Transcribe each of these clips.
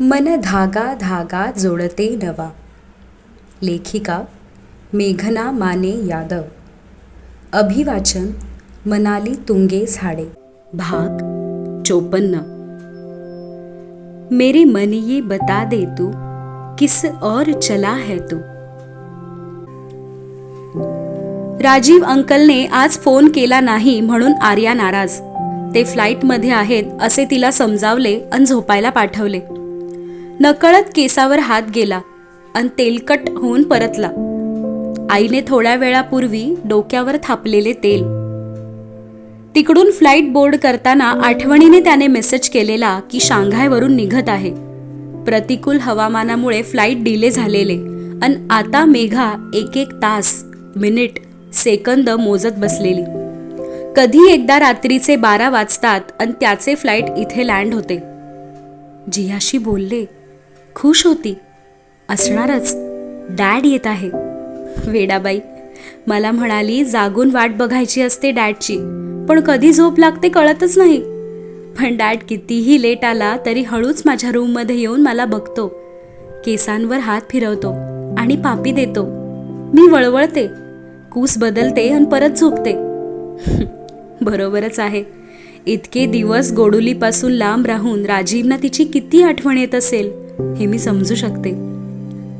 मन धागा धागा जोडते नवा. लेखिका मेघना माने यादव. अभिवाचन मनाली तुंगे झाडे. भाग चोपन्न. मेरे मन ये बता दे तू किस और चला है तू? राजीव अंकलने आज फोन केला नाही म्हणून आर्या नाराज. ते फ्लाईटमध्ये आहेत असे तिला समजावले आणि झोपायला पाठवले. नकळत केसावर हात गेला आणि तेलकट होऊन परतला. आईने थोड्या वेळापूर्वी डोक्यावर थापलेले तेल. तिकडून फ्लाईट बोर्ड करताना आठवणीने त्याने मेसेज केलेला की शांघायवरून निघत आहे. प्रतिकूल हवामानामुळे फ्लाईट डिले झालेले अन आता मेघा एक एक तास मिनिट सेकंद मोजत बसलेली. कधी एकदा रात्रीचे बारा वाजतात आणि त्याचे फ्लाईट इथे लँड होते. जियाशी बोलले खुश होती. असणारच. डॅड येत आहे. वेडाबाई मला म्हणाली जागून वाट बघायची असते डॅडची पण कधी झोप लागते कळतच नाही. पण डॅड कितीही लेट आला तरी हळूच माझ्या रूममध्ये येऊन मला बघतो. केसांवर हात फिरवतो आणि पापी देतो. मी वळवळते. कूस बदलते आणि परत झोपते. बरोबरच आहे. इतके दिवस गोडुलीपासून लांब राहून राजीवना तिची किती आठवण येत असेल. हे मी समजू शकते.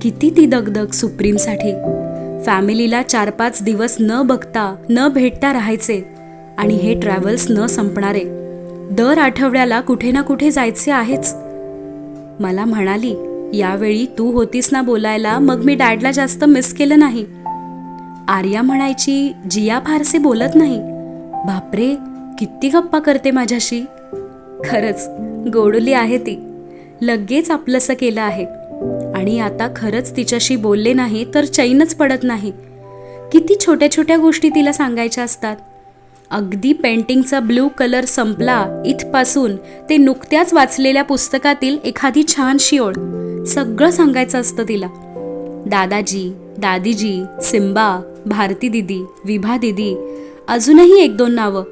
किती ती दगदग सुप्रीमसाठी. फॅमिलीला चार पाच दिवस न बघता न भेटता राहायचे आणि हे ट्रॅव्हल्स न संपणारे. दर आठवड्याला कुठे ना कुठे जायचे आहेच. मला म्हणाली यावेळी तू होतीस ना बोलायला मग मी डॅडला जास्त मिस केलं नाही. आर्या म्हणायची जिया फारसे बोलत नाही. बापरे किती गप्पा करते माझ्याशी. खरंच गोडुली आहे ती. लगेच आपलंसं केलं आहे. आणि आता खरंच तिच्याशी बोलले नाही तर चैनच पडत नाही. किती छोट्या छोट्या गोष्टी तिला सांगायच्या असतात. अगदी पेंटिंगचा ब्लू कलर संपला इथपासून ते नुकत्याच वाचलेल्या पुस्तकातील एखादी छानशी ओळ सगळं सांगायचं असतं तिला. दादाजी दादीजी सिम्बा भारती दिदी विभा दिदी अजूनही एक दोन नावं.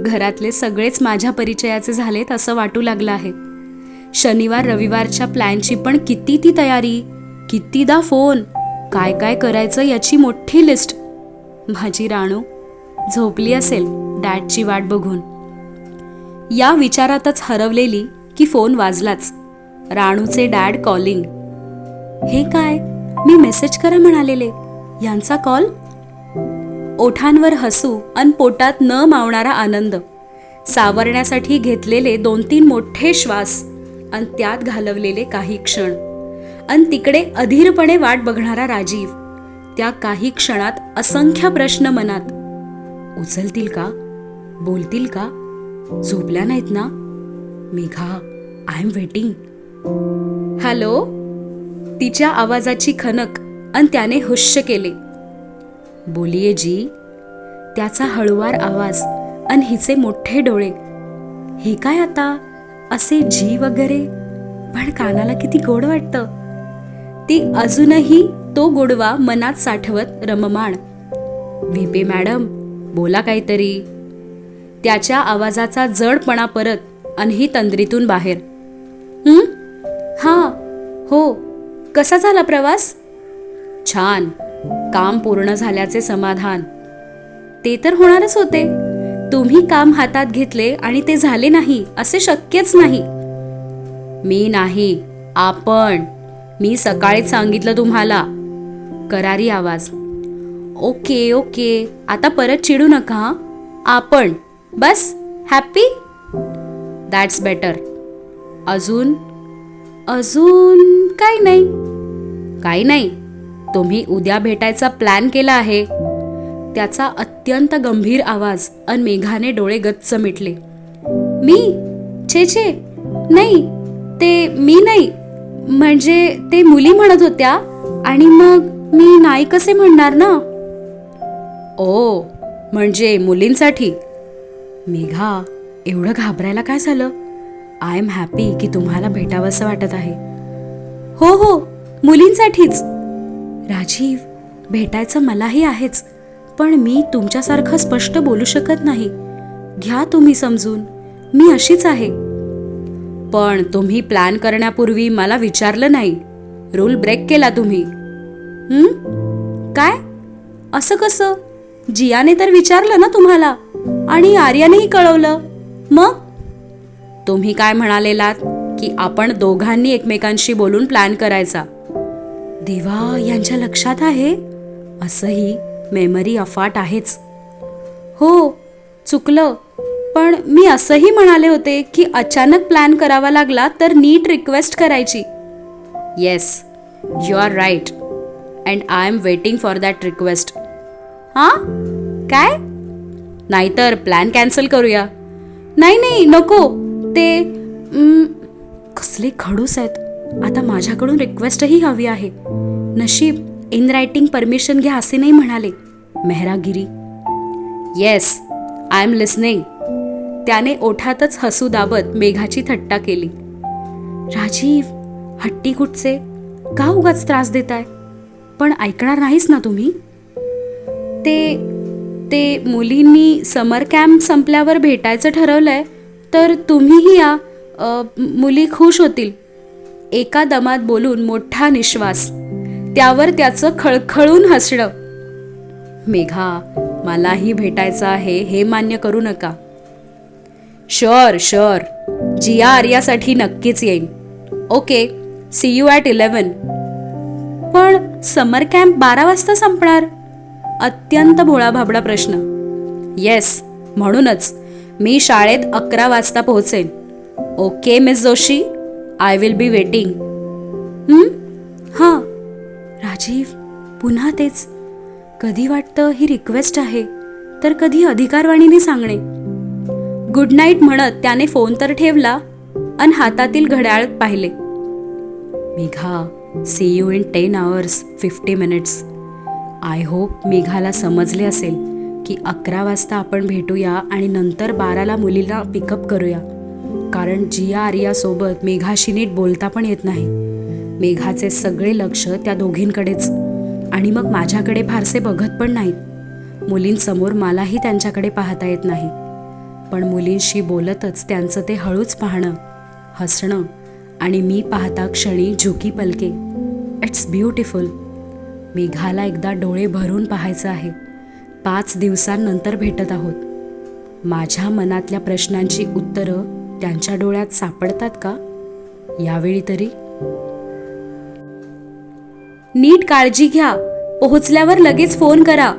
घरातले सगळेच माझ्या परिचयाचे झालेत असं वाटू लागलं आहे. शनिवार रविवारच्या प्लॅनची पण किती ती तयारी? कितीदा फोन? काय काय करायचं याची मोठी लिस्ट. माझी राणू झोपली असेल डॅडची वाट बघून. या विचारातच हरवलेली की फोन वाजलाच. राणूचे डॅड कॉलिंग. हे काय? मी मेसेज करा म्हणालेले. यांचा कॉल? ओठांवर हसू अन पोटात न मावणारा आनंद. सावरण्यासाठी घेतलेले दोन तीन मोठे श्वास. अन त्यात घालवलेले काही क्षण. अन तिकडे अधीरपणे वाट बघणारा राजीव त्या काही क्षणात असंख्य प्रश्न मनात उचलतील का? बोलतील का? झोपल्या नाहीत ना? Megha I am waiting hello? तिच्या आवाजाची खनक अन त्याने हुश्य केले. बोलिये जी. त्याचा हळुवार आवाज अन हिचे मोठे डोळे. हे काय आता? असे जी वगैरे. पण कानाला किती गोड वाटतं. ती अजूनही तो गोडवा मनात साठवत रममाण. व्हीपे मॅडम बोला काहीतरी. त्याच्या आवाजाचा जडपणा परत अनही तंद्रीतून बाहेर. हा हो. कसा झाला प्रवास? छान. काम पूर्ण झाल्याचे समाधान. ते तर होणारच होते. तुम्ही काम हातात घेतले आणि ते झाले नाही असे शक्यच नाही. मी नाही आपण. मी सकाळीच सांगितलं तुम्हाला. करारी आवाज. Okay okay. आता परत चिडू नका आपण. बस. हॅपी दॅट्स बेटर अजून? अजून काही नाही. काही नाही. तुम्ही उद्या भेटायचा प्लॅन केला आहे. त्याचा अत्यंत गंभीर आवाज अन मेघाने डोळे गच्च मिटले मी? छे छे. नाही ते मी नाही. म्हणजे ते मुली म्हणत होत्या आणि मग मी नाही कसे म्हणणार ना? ओ म्हणजे मुलींसाठी. मेघा एवढं घाबरायला काय झालं? आय एम हॅपी की तुम्हाला भेटावंसं वाटत आहे. हो हो मुलींसाठीच. राजीव भेटायचं मलाही आहेच. पण मी तुमच्यासारखं स्पष्ट बोलू शकत नाही. घ्या तुम्ही समजून. मी अशीच आहे. पण तुम्ही प्लॅन करण्यापूर्वी मला विचारलं नाही. रूल ब्रेक केला तुम्ही. काय? असं कसं? जियाने तर विचारलं ना तुम्हाला. आणि आर्यानेही कळवलं. मग? तुम्ही काय म्हणालेलात की आपण दोघांनी एकमेकांशी बोलून प्लॅन करायचा? देवा यांच्या लक्षात आहे? असंही मेमरी अफाट आहेच. हो चुकलं. पण मी असंही म्हणाले होते की अचानक प्लॅन करावा लागला तर नीट रिक्वेस्ट करायची. Yes you are right. And I am waiting for that request. हां? काय? नाहीतर प्लॅन कॅन्सल करूया. नाही नाही नको. ते कसले खडूस आहेत. आता माझ्याकडून रिक्वेस्टही हवी आहे. नशीब. इन रायटिंग परमिशन घ्या असे नाही म्हणाले. मेहरागिरी. येस आय एम लिसनिंग त्याने ओठातच हसू दाबत मेघाची थट्टा केली. राजीव हट्टी कुठचे? का उगाच त्रास देताय? पण ऐकणार नाहीस ना तुम्ही? ते ते मुलींनी समर कॅम्प संपल्यावर भेटायचं ठरवलंय तर तुम्हीही या मुली खुश होतील. एका दमात बोलून मोठा निश्वास. त्यावर त्याचं खळखळून हसणं. मेघा मलाही भेटायचं आहे हे मान्य करू नका. शर शर जिया आर्यासाठी नक्कीच येईन. Okay see you at eleven पण समर कॅम्प बारा वाजता संपणार? अत्यंत भोळाभाबडा प्रश्न. येस म्हणूनच मी शाळेत अकरा वाजता पोहोचेन. Okay miss Joshi I will be waiting हां राजीव पुन्हा तेच. कधी वाटतं ही रिक्वेस्ट आहे? तर कधी अधिकारवाणीने सांगणे. गुड नाईट म्हणत त्याने फोन तर ठेवला आणि हातातील घड्याळ पाहिले. Megha see you in ten hours fifty minutes I hope मेघाला समजले असेल की अकरा वाजता आपण भेटूया आणि नंतर बाराला मुलीला पिकअप करूया. कारण जिया आर्यासोबत मेघाशी नीट बोलता पण येत नाही. मेघाचे सगळे लक्ष त्या दोघींकडेच. आणि मग माझ्याकडे फारसे बघत पण नाहीत. मुलींसमोर मलाही त्यांच्याकडे पाहता येत नाही. पण मुलींशी बोलतच त्यांचं ते हळूच पाहणं हसणं आणि मी पाहता क्षणी झुकी पलके. It's beautiful. मेघाला एकदा डोळे भरून पाहायचं आहे. पाच दिवसांनंतर भेटत आहोत. माझ्या मनातल्या प्रश्नांची उत्तरं त्यांच्या डोळ्यात सापडतात का? यावेळी तरी नीट काळजी घ्या. पोहोचल्यावर लगेच फोन करा.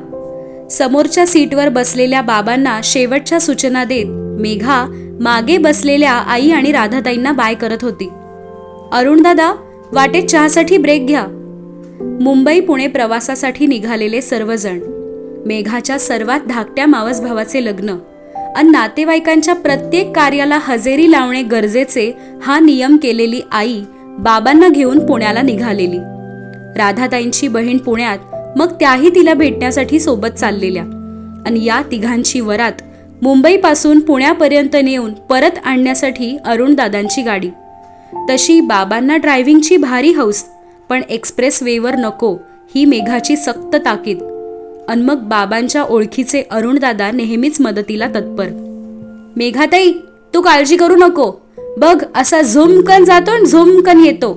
समोरच्या सीटवर बसलेल्या बाबांना शेवटच्या सूचना देत मेघा मागे बसलेल्या आई आणि राधाताईंना बाय करत होती. अरुणदादा वाटेत चहासाठी ब्रेक घ्या. मुंबई पुणे प्रवासासाठी निघालेले सर्वजण. मेघाच्या सर्वात धाकट्या मावस भावाचे लग्न. आणि नातेवाईकांच्या प्रत्येक कार्याला हजेरी लावणे गरजेचे हा नियम केलेली आई बाबांना घेऊन पुण्याला निघालेली. राधाताईंची बहीण पुण्यात मग त्याही तिला भेटण्यासाठी सोबत चाललेल्या. आणि या तिघांची वरात मुंबईपासून पुण्यापर्यंत नेऊन परत आणण्यासाठी अरुणदादांची गाडी. तशी बाबांना ड्रायव्हिंगची भारी हौस पण एक्सप्रेस वेवर नको ही मेघाची सक्त ताकीद. अन मग बाबांच्या ओळखीचे अरुणदादा नेहमीच मदतीला तत्पर. मेघाताई तू काळजी करू नको. बघ असा झुमकन जातो आणि झुमकन येतो.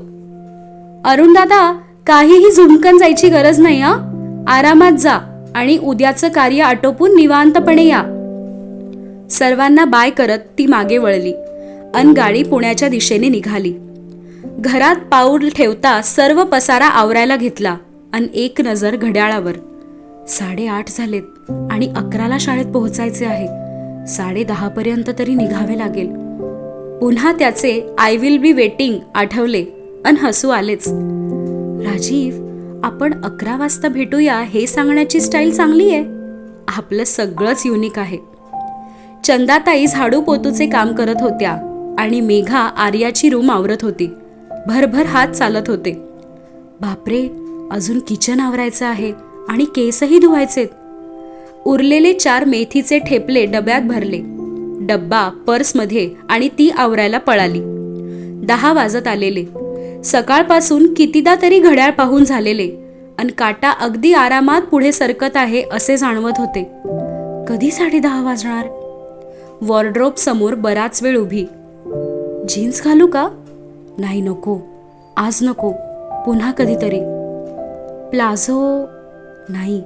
अरुणदादा काहीही झुमकन जायची गरज नाही हा? आरामात जा आणि उद्याचं कार्य आटोपून निवांतपणे या. सर्वांना बाय करत ती मागे वळली अन गाडी पुण्याच्या दिशेने निघाली. घरात पाऊल ठेवता सर्व पसारा आवरायला घेतला अन एक नजर घड्याळावर. साडेआठ झालेत आणि अकराला शाळेत पोहोचायचे आहे. साडे दहापर्यंत तरी निघावे लागेल. पुन्हा त्याचे आय विल बी वेटिंग आठवले अन हसू आलेच. राजीव आपण अकरा वाजता भेटूया हे सांगण्याची स्टाईल चांगली आहे. आपलं सगळंच युनिक आहे. चंदाताई झाडू पोतूचे काम करत होत्या आणि मेघा आर्याची रूम आवरत होती. भरभर हात चालत होते. बापरे अजून किचन आवरायचं आहे आणि केसही धुवायचेत. उरलेले चार मेथीचे ठेपले डब्यात भरले. डब्बा पर्समध्ये आणि ती आवरायला पळाली. दहा वाजत आलेले. सकाळपासून कितीदा तरी घड्याळ पाहून झालेले. अन काटा अगदी आरामात पुढे सरकत आहे असे जाणवत होते. कधी साडे दहा वाजणार? वॉर्ड्रोप समोर बराच वेळ उभी. जीन्स घालू का? नाही नको. आज नको. पुन्हा कधीतरी. प्लाझो? नाही.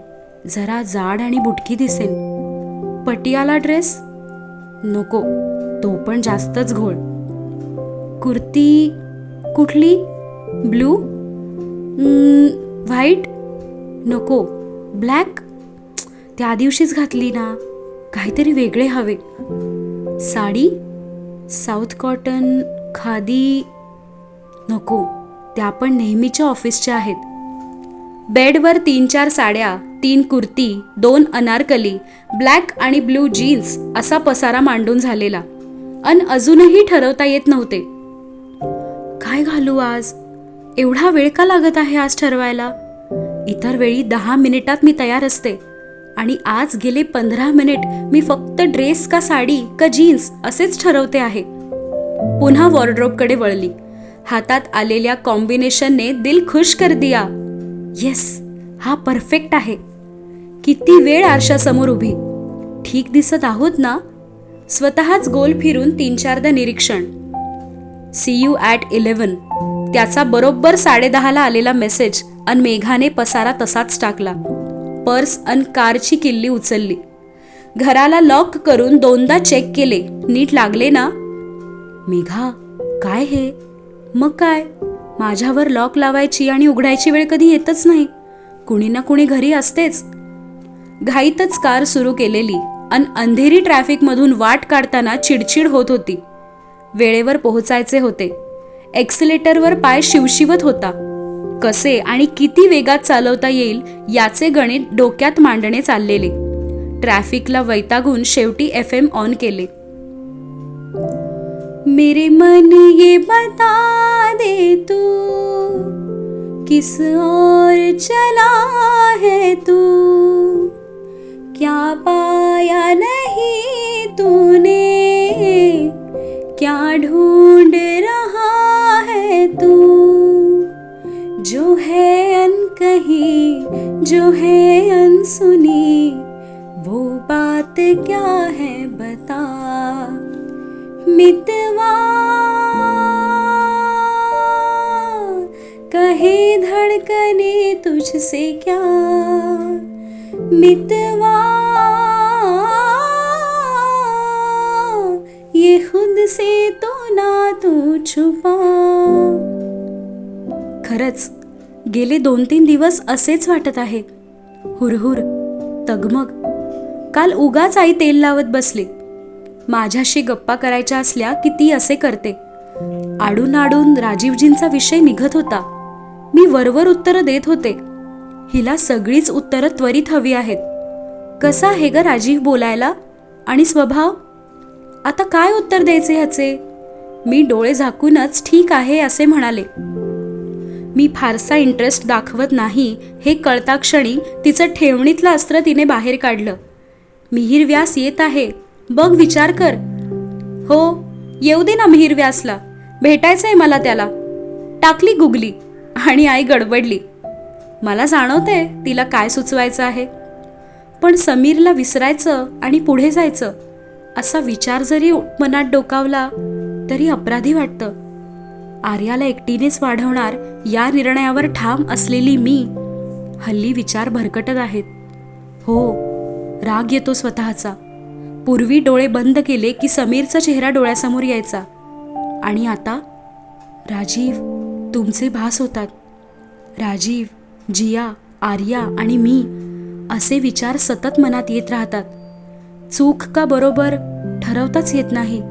जरा जाड आणि बुटकी दिसेल. पटियाला ड्रेस? नको. तो पण जास्तच घोळ. कुर्ती? कुठली? ब्लू? व्हाईट? नको. ब्लॅक? त्या दिवशीच घातली ना. काहीतरी वेगळे हवे. साडी? South cotton khadi? नको. त्या पण नेहमीच्या ऑफिसच्या आहेत. बेडवर तीन चार साड्या तीन कुर्ती दोन अनारकली ब्लॅक आणि ब्लू जीन्स असा पसारा मांडून झालेला. अन अजूनही ठरवता येत नव्हते. काय घालू आज? एवढा वेळ का लागत आहे आज ठरवायला? इतर वेळी दहा मिनिटात मी तयार असते. आणि आज गेले पंधरा मिनिट मी फक्त ड्रेस का साडी का जीन्स असेच ठरवते आहे. पुन्हा वॉर्ड्रोबकडे वळली. हातात आलेल्या कॉम्बिनेशनने दिल खुश कर दिया. येस हा परफेक्ट आहे. किती वेळ आरशासमोर उभी. ठीक दिसत आहोत ना? स्वतःच गोल फिरून तीन चारदा निरीक्षण. सी यू ॲट इलेवन त्याचा बरोबर साडेदहाला आलेला मेसेज अन मेघाने पसारा तसाच टाकला. पर्स अन कारची किल्ली उचलली. घराला लॉक करून दोनदा चेक केले. नीट लागले ना? मेघा काय हे? मग काय? माझ्यावर लॉक लावायची आणि उघडायची वेळ कधी येतच नाही. कुणी ना कुणी घरी असतेच. घाईतच कार सुरू केलेली अन अंधेरी ट्रॅफिकमधून वाट काढताना चिडचिड होत होती. वेळेवर पोहोचायचे होते. एक्सिलेटरवर पाय शिवशिवत होता. कसे आणि किती वेगात चालवता येईल याचे गणित डोक्यात मांडणे चाललेले. ट्रॅफिकला वैतागून शेवटी एफ एम ऑन केले. मेरे मन ये बता दे तू किस और चला है तू? क्या पाया नहीं तूने? जो है अनसुनी, वो बात क्या है बता? मितवा, कहे धड़कने तुझसे क्या? मितवा, ये खुद से तो ना तू छुपा। खरंच गेले दोन तीन दिवस असेच वाटत आहे. हुरहुर तगमग. काल उगाच आई तेल लावत बसली. माझ्याशी गप्पा करायच्या असल्या की ती असे करते. आडून आडून राजीवजींचा विषय निघत होता. मी वरवर उत्तरं देत होते. हिला सगळीच उत्तरं त्वरित हवी आहेत. कसा आहे ग राजीव बोलायला? आणि स्वभाव? आता काय उत्तर द्यायचे ह्याचे? मी डोळे झाकूनच ठीक आहे असे म्हणाले. मी फारसा इंटरेस्ट दाखवत नाही हे कळता क्षणी तिचं ठेवणीतलं अस्त्र तिने बाहेर काढलं. मिहीर व्यास येत आहे. बघ विचार कर. हो येऊ दे ना मिहीर व्यासला. भेटायचंय मला त्याला. टाकली गुगली आणि आई गडबडली. मला जाणवतंय तिला काय सुचवायचं आहे. पण समीरला विसरायचं आणि पुढे जायचं असा विचार जरी मनात डोकावला तरी अपराधी वाटतं. आर्याला एकटीनेच वाढवणार या निर्णयावर ठाम असलेली मी हल्ली विचार भरकटत आहेत. हो राग येतो स्वतःचा. पूर्वी डोळे बंद केले की समीरचा चेहरा डोळ्यासमोर यायचा. आणि आता? राजीव तुमचे भास होतात. राजीव जिया आर्या आणि मी असे विचार सतत मनात येत राहतात. चूक का बरोबर ठरवताच येत नाही.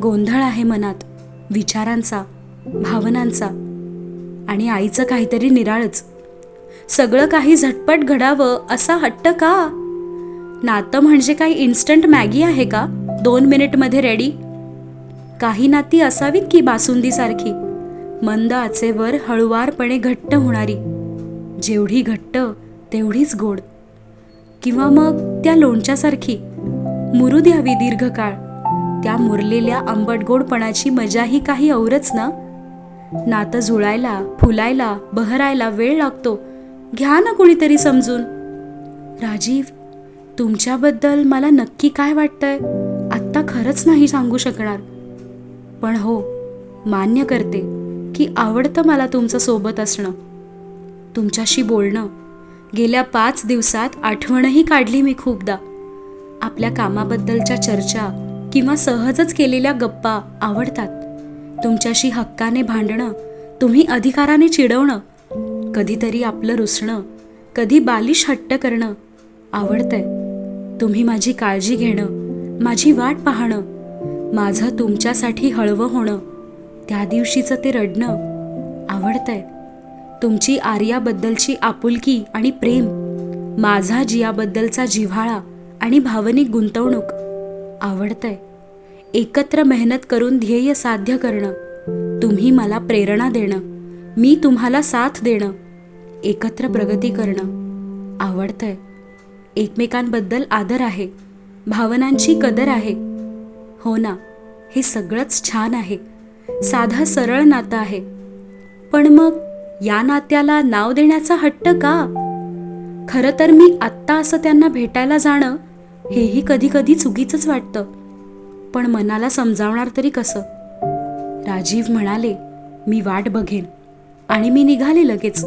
गोंधळ आहे मनात. विचारांचा भावनांचा आणि आईचं काहीतरी निराळच. सगळं काही झटपट घडावं असा हट्ट का? नातं म्हणजे काही इन्स्टंट मॅगी आहे का? दोन मिनिटमध्ये रेडी काही नाती असावीत की बासुंदीसारखी? मंद आचेवर हळुवारपणे घट्ट होणारी. जेवढी घट्ट तेवढीच गोड. किंवा मग त्या लोणच्यासारखी. मुरू द्यावी दीर्घकाळ. त्या मुरलेल्या आंबट गोडपणाची मजाही काही औरच ना? नातं जुळायला फुलायला बहरायला वेळ लागतो. घ्या ना कुणीतरी समजून. राजीव तुमच्याबद्दल मला नक्की काय वाटतंय? आत्ता खरंच नाही सांगू शकणार. पण हो मान्य करते की आवडतं मला तुमचं सोबत असणं. तुमच्याशी बोलणं. गेल्या पाच दिवसात आठवणही काढली मी खूपदा. आपल्या कामाबद्दलच्या चर्चा किंवा सहजच केलेल्या गप्पा आवडतात. तुमच्याशी हक्काने भांडणं तुम्ही अधिकाराने चिडवणं कधीतरी आपलं रुसणं कधी बालिश हट्ट करणं आवडतंय. तुम्ही माझी काळजी घेणं माझी वाट पाहणं माझं तुमच्यासाठी हळवं होणं त्या दिवशीचं ते रडणं आवडतंय. तुमची आर्याबद्दलची आपुलकी आणि प्रेम माझा जियाबद्दलचा जिव्हाळा आणि भावनिक गुंतवणूक आवडतंय. एकत्र मेहनत करून ध्येय साध्य करणं तुम्ही मला प्रेरणा देणं मी तुम्हाला साथ देणं एकत्र प्रगती करणं आवडतंय. एकमेकांबद्दल आदर आहे भावनांची कदर आहे. हो ना हे सगळंच छान आहे. साधं सरळ नातं आहे. पण मग या नात्याला नाव देण्याचा हट्ट का? खरं तर मी आत्ता असं त्यांना भेटायला जाणं हेही कधी कधी चुकीचंच वाटतं. पण मनाला समजावणार तरी कसं? राजीव म्हणाले मी वाट बघेन आणि मी निघाले लगेच.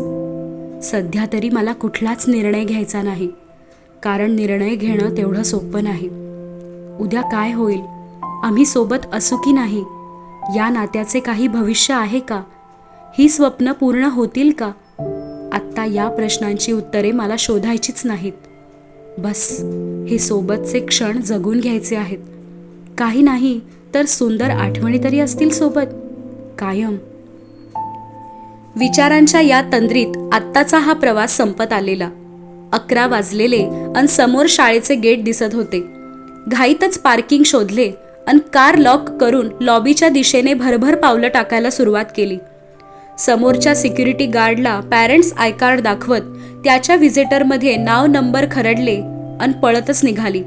सध्या तरी मला कुठलाच निर्णय घ्यायचा नाही. कारण निर्णय घेणं तेवढं सोपं नाही. उद्या काय होईल? आम्ही सोबत असू की नाही? या नात्याचे काही भविष्य आहे का? ही स्वप्न पूर्ण होतील का? आत्ता या प्रश्नांची उत्तरे मला शोधायचीच नाहीत. बस हे सोबतचे क्षण जगून घ्यायचे आहेत. काही नाही तर सुंदर आठवणी तरी असतील सोबत. कायम. विचारांच्या या तंद्रीत आत्ताचा हा प्रवास संपत आलेला. अकरा वाजलेले अन समोर शाळेचे गेट दिसत होते. घाईतच पार्किंग शोधले अन कार लॉक करून लॉबीच्या दिशेने भरभर पावलं टाकायला सुरुवात केली. समोरच्या सिक्युरिटी गार्डला पॅरेंट्स आय कार्ड दाखवत त्याच्या व्हिजिटरमध्ये नाव नंबर खरडले अन पळतच निघाली.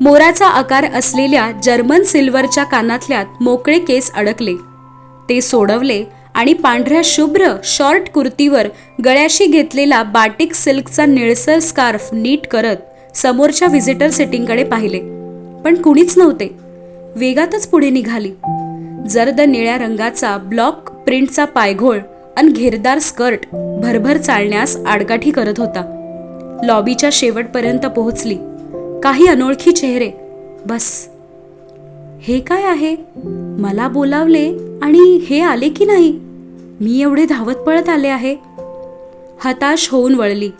मोराचा आकार असलेल्या जर्मन सिल्वरच्या कानातल्यात मोकळे केस अडकले. ते सोडवले आणि पांढऱ्या शुभ्र शॉर्ट कुर्तीवर गळ्याशी घेतलेला बाटिक सिल्कचा निळसर स्कार्फ नीट करत समोरच्या व्हिजिटर सेटिंगकडे पाहिले. पण कुणीच नव्हते. वेगातच पुढे निघाली. जर्द निळ्या रंगाचा ब्लॉक प्रिंटचा पायघोळ आणि घेरदार स्कर्ट भरभर चालण्यास आडकाठी करत होता. लॉबीच्या शेवटपर्यंत पोहोचली. काही अनोळखी चेहरे. बस. हे काय आहे? मला बोलावले आणि हे आले की नाही? मी एवढे धावत पळत आले आहे. हताश होऊन वळली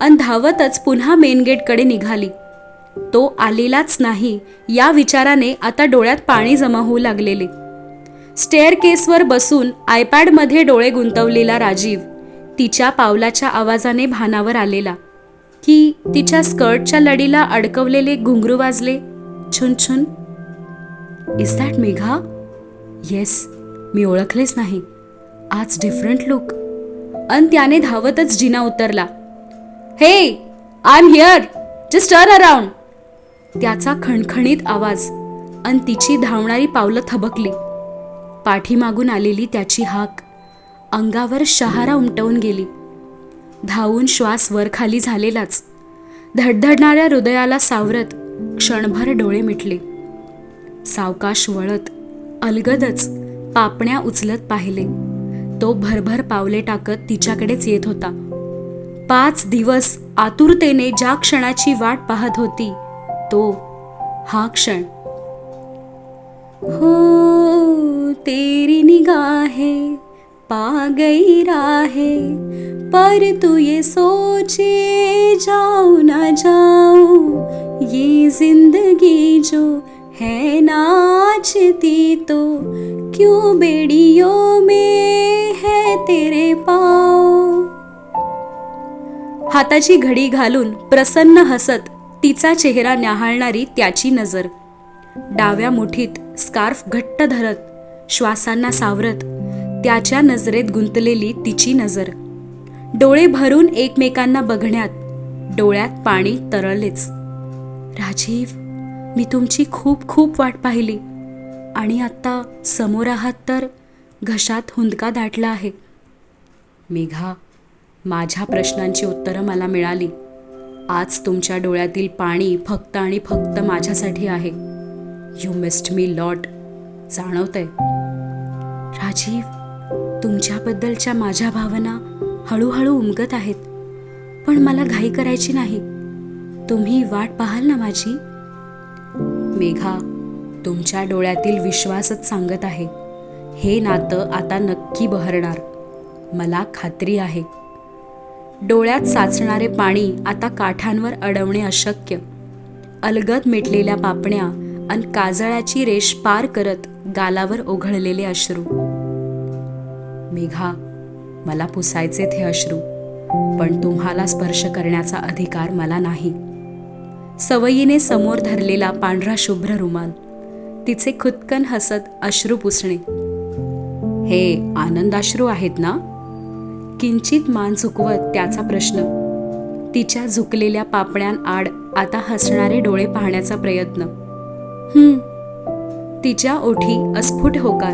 अन धावतच पुन्हा मेन गेटकडे निघाली. तो आलेलाच नाही या विचाराने आता डोळ्यात पाणी जमा होऊ लागलेले. स्टेअर केसवर बसून आयपॅडमध्ये डोळे गुंतवलेला राजीव तिच्या पावलाच्या आवाजाने भानावर आलेला. की तिच्या स्कर्टच्या लडीला अडकवलेले घुंगरू वाजले छुन छुन. Is that Megha? येस मी ओळखलेच नाही. आज डिफरंट लुक अन त्याने धावतच जिना उतरला. Hey I am here just turn around त्याचा खणखणीत आवाज अन तिची धावणारी पावलं थबकली. पाठीमागून आलेली त्याची हाक अंगावर शहारा उमटवून गेली. धावून श्वास वरखाली झालेलाच. धडधडणाऱ्या हृदयाला सावरत क्षणभर डोळे मिटले. सावकाश वळत अलगदच पापण्या उचलत पाहिले. तो भरभर पावले टाकत तिच्याकडेच येत होता. पाच दिवस आतुरतेने ज्या क्षणाची वाट पाहत होती तो हा क्षण. हो तेरी निगाहें पा गई राहें पर तू ये सोचे जाऊं ना जाऊं। ये जिंदगी जो है नाचती तो क्यों बेड़ियों में है तेरे पाव? हाताची घडी घालून प्रसन्न हसत तिचा चेहरा न्याहाळणारी त्याची नजर. डाव्या मुठीत स्कार्फ घट्ट धरत श्वासांना सावरत त्याच्या नजरेत गुंतलेली तिची नजर. डोळे भरून एकमेकांना बघण्यात डोळ्यात पाणी तरळलेच. राजीव मी तुमची खूप खूप वाट पाहिली. आणि आत्ता समोर आहात तर घशात हुंदका दाटला आहे. मेघा माझ्या प्रश्नांची उत्तरं मला मिळाली. आज तुमच्या डोळ्यातील पाणी फक्त आणि फक्त माझ्यासाठी आहे. यू मिस्ड मी लॉट जाणवतंय. राजीव तुमच्याबद्दलच्या माझ्या भावना हळूहळू उमगत आहेत. पण मला घाई करायची नाही. तुम्ही वाट पाहाल ना माझी? मेघा तुमच्या डोळ्यातील विश्वासच सांगत आहे. हे नातं आता नक्की बहरणार. मला खात्री आहे. डोळ्यात साचणारे पाणी आता काठांवर अडवणे अशक्य. अलगद मिटलेल्या पापण्या आणि काजळाची रेष पार करत गालावर ओघळलेले अश्रू. मेघा मला पुसायचे ते अश्रू पण तुम्हाला स्पर्श करण्याचा अधिकार मला नाही. सवयीने समोर धरलेला पांढरा शुभ्र रुमाल तिचे खुदकन हसत अश्रू पुसणे. हे आनंदाश्रू आहेत ना? किंचित मान झुकवत त्याचा प्रश्न. तिच्या झुकलेल्या पापण्यांआड आता हसणारे डोळे पाहण्याचा प्रयत्न. तिच्या ओठी अस्फुट होकार.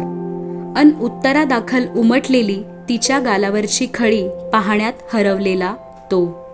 अन उत्तरादाखल उमटलेली तिच्या गालावरची खळी पाहण्यात हरवलेला तो.